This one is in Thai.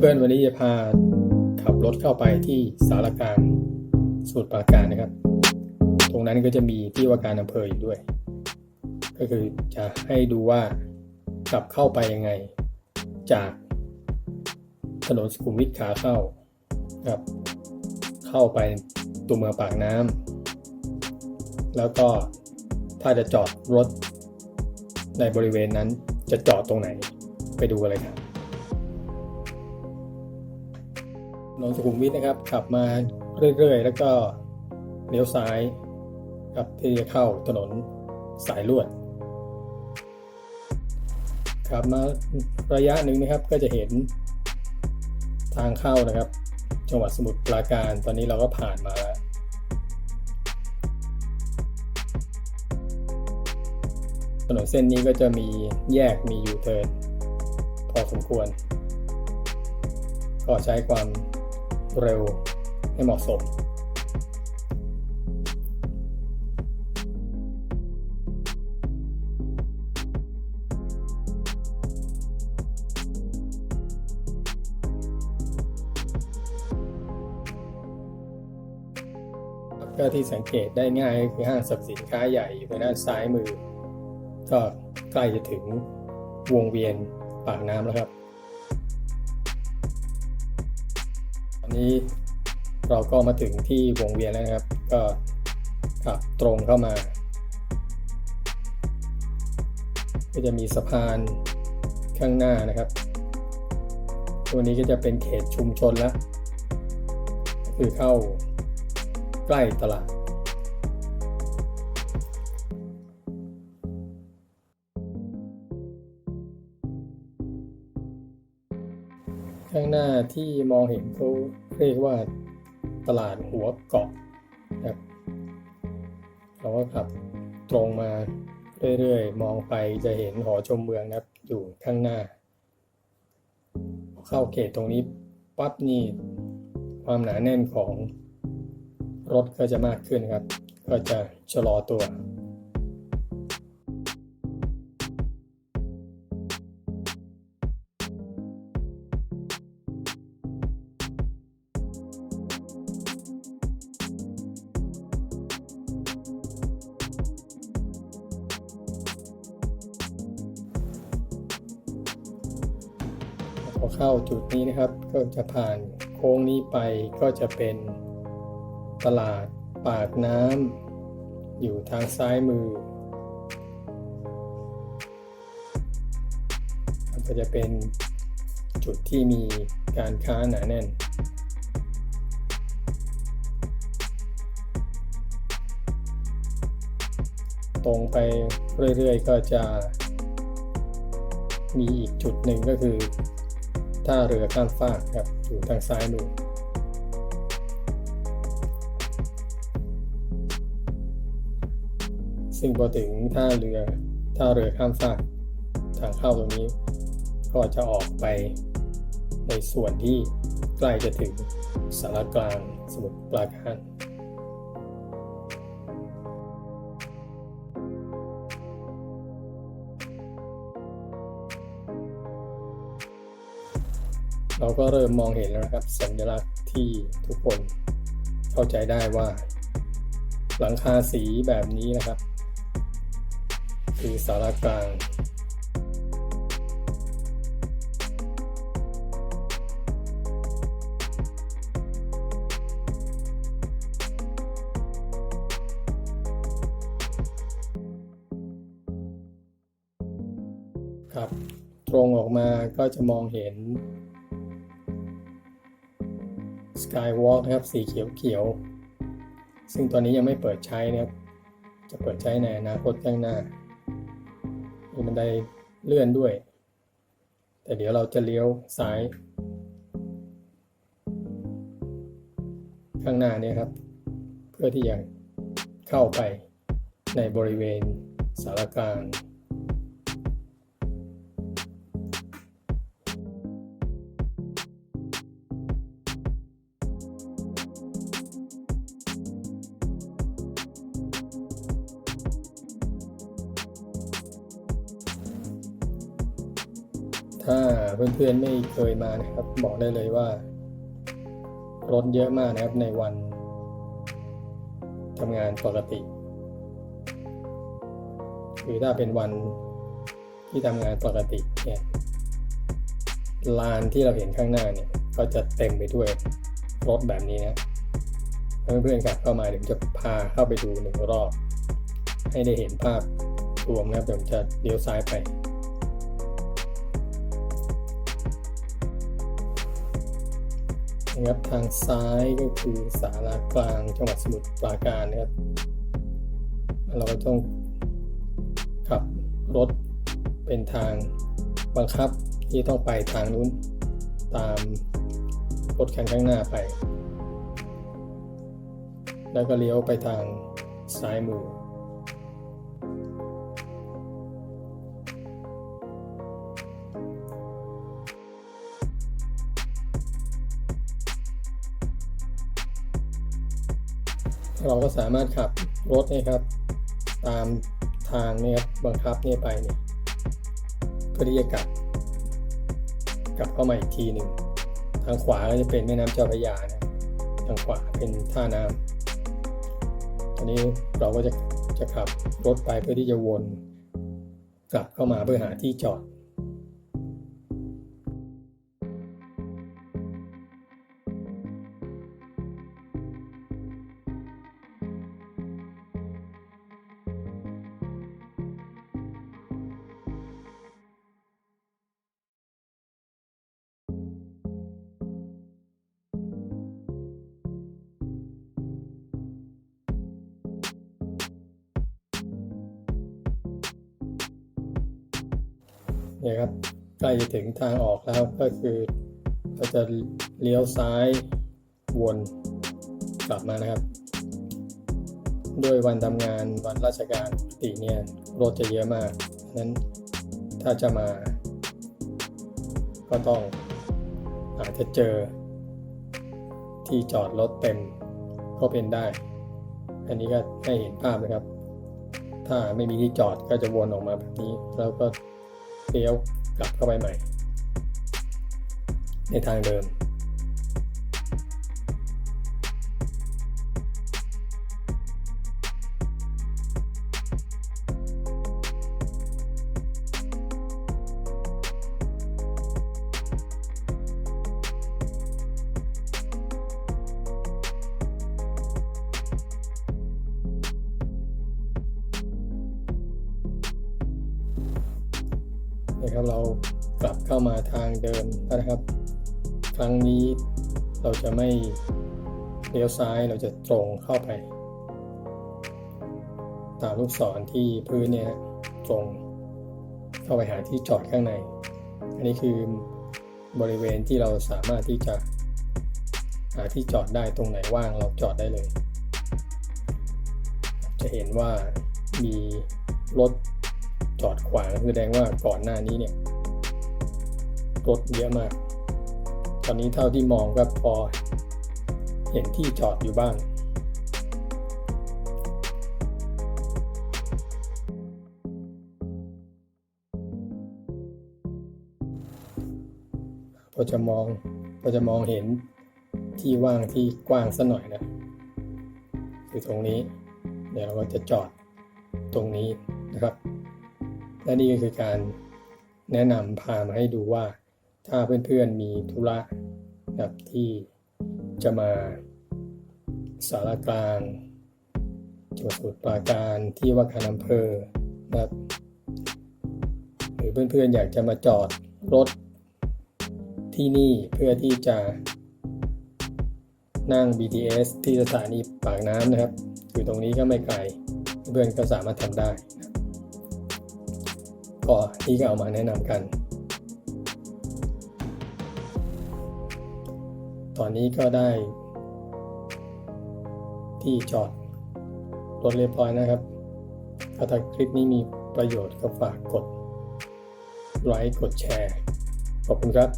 เพื่อนๆ วันนี้จะพาขับรถเข้าไปที่สารการสมุทรปราการนะครับ ตรงนั้นก็จะมีที่ว่าการอำเภออยู่ด้วย ก็คือจะให้ดูว่าขับเข้าไปยังไง จากถนนสุขุมวิทขาเข้าครับ เข้าไปตัวเมืองปากน้ำแล้วก็ถ้าจะจอดรถในบริเวณนั้นจะจอดตรงไหนไปดูกันเลยครับ นนสุขุมวิทนะครับ ขับมาเรื่อยๆ แล้วก็เลี้ยวซ้ายครับที่จะเข้าถนนสายลวดขับมาระยะหนึ่งนะครับก็จะเห็นทางเข้านะครับ จังหวัดสมุทรปราการตอนนี้เราก็ผ่านมาแล้วถนนเส้นนี้ก็จะมีแยกมียูเทิร์นพอสมควร ก็ใช้ความ เร็วให้เหมาะสมก็ที่สังเกตได้ง่ายคือห้างสรรพสินค้าใหญ่อยู่ทางด้านซ้ายมือ ก็ใกล้จะถึงวงเวียนปากน้ำแล้วครับ นี้เราก็มาถึงที่วงเวียนแล้วนะครับ ก็ขับตรงเข้ามา ก็จะมีสะพานข้างหน้านะครับ ตัวนี้ก็จะเป็นเขตชุมชนแล้วคือเข้าใกล้ตลาด หน้าที่มองเห็นเขาเรียกว่าตลาดหัวเกาะนะครับเราก็ขับตรงมาเรื่อยๆ มองไปจะเห็นหอชมเมืองนะครับ อยู่ข้างหน้า เข้าเขตตรงนี้ปั๊บนี่ความหนาแน่นของรถก็จะมากขึ้นครับ ก็จะชะลอตัว อเข้าจุดนี้นะครับ ก็จะผ่านโค้งนี้ไปก็จะเป็นตลาดปากน้ำอยู่ทางซ้ายมือก็จะเป็นจุดที่มีการค้าหนาแน่น ตรงไปเรื่อยๆ ก็จะมีอีกจุดหนึ่งก็คือ ท่าเรือข้ามฟากครับอยู่ทางซ้ายมือซึ่งพอถึงท่าเรือท่าเรือข้ามฟากทางเข้าตรงนี้ ก็จะออกไปในส่วนที่ใกล้จะถึงสารกลางสมุทรปราการ เราก็เริ่มมองเห็นแล้วนะครับ สัญลักษณ์ที่ทุกคนเข้าใจได้ว่า หลังคาสีแบบนี้นะครับ คือสารกลางครับ ตรงออกมาก็จะมองเห็น Skywalk นะครับสีเขียวๆ ซึ่งตอนนี้ยังไม่เปิดใช้นะครับ จะเปิดใช้ในอนาคตข้างหน้า มีบันไดเลื่อนด้วย แต่เดี๋ยวเราจะเลี้ยวซ้าย ข้างหน้านี้ครับ เพื่อที่จะเข้าไปในบริเวณสารกาง ถ้าเพื่อนๆไม่เคยมานะครับ บอกได้เลยว่ารถเยอะมากนะครับในวันทำงานปกติ คือถ้าเป็นวันที่ทำงานปกติเนี่ยลานที่เราเห็นข้างหน้าเนี่ย ก็จะเต็มไปด้วยรถแบบนี้นะเพื่อนๆครับเข้ามาเดี๋ยวจะพาเข้าไปดูหนึ่งรอบ ให้ได้เห็นภาพรวมนะครับเดี๋ยวจะเลี้ยวซ้ายไป นะครับทางซ้ายก็คือสารากลางจังหวัดสมุทรปราการนะครับ เราก็ต้องขับรถเป็นทางบังคับที่ต้องไปทางนู้นตามรถคันข้างหน้าไป แล้วก็เลี้ยวไปทางซ้ายมือ เราก็สามารถขับรถนะครับ ตามทางนี่ครับบังคับเนี่ยไปเนี่ยเพื่อที่จะกลับ กลับเข้ามาอีกทีหนึ่งทางขวาก็จะเป็นแม่น้ำเจ้าพระยานะทางขวาเป็นท่าน้ำตอนนี้เราก็จะจะขับรถไปเพื่อที่จะวน กลับเข้ามาเพื่อหาที่จอด นี่ยครับใกล้จะถึงทางออกแล้วก็คือเราจะเลี้ยวซ้ายวนกลับมานะครับ ด้วยวันทำงานวันราชการปกติเนี่ยรถจะเยอะมากนั้นถ้าจะมา ก็ต้องอาจจะเจอ ที่จอดรถเต็มก็เป็นได้ อันนี้ก็ให้เห็นภาพนะครับ ถ้าไม่มีที่จอดก็จะวนออกมาแบบนี้ แล้วก็ เลี้ยวกลับเข้าไปใหม่ ในทางเดิม นะครับเรากลับเข้ามาทางเดิมนะครับ ครั้งนี้เราจะไม่เลี้ยวซ้ายเราจะตรงเข้าไป ตามลูกศรที่พื้นเนี่ยตรงเข้าไปหาที่จอดข้างใน อันนี้คือบริเวณที่เราสามารถที่จะหาที่จอดได้ตรงไหนว่างเราจอดได้เลย จะเห็นว่ามีรถ จอดขวางแสดงว่าก่อนหน้านี้เนี่ยรถเยอะมาก ตอนนี้เท่าที่มองก็พอเห็นที่จอดอยู่บ้างพอจะมองพอจะมองเห็นที่ว่างที่กว้างสักหน่อยนะคือตรงนี้ เดี๋ยวเราก็จะจอดตรงนี้นะครับ และนี่ก็คือการแนะนำพามาให้ดูว่า ถ้าเพื่อนๆมีธุระแบบที่จะมาสารกลางจังหวัดสมุทรปราการที่ว่าการอำเภอนะครับหรือเพื่อนๆอยากจะมาจอดรถที่นี่เพื่อที่จะนั่ง BTS ที่สถานีปากน้ำนะครับ อยู่ตรงนี้ก็ไม่ไกล เพื่อนก็สามารถทำได้นะ ก็นี่ก็เอามาแนะนำกัน ตอนนี้ก็ได้ที่จอดรถเรียบร้อยนะครับถ้าคลิปนี้มีประโยชน์ก็ฝากกดไลค์กดแชร์ ขอบคุณครับ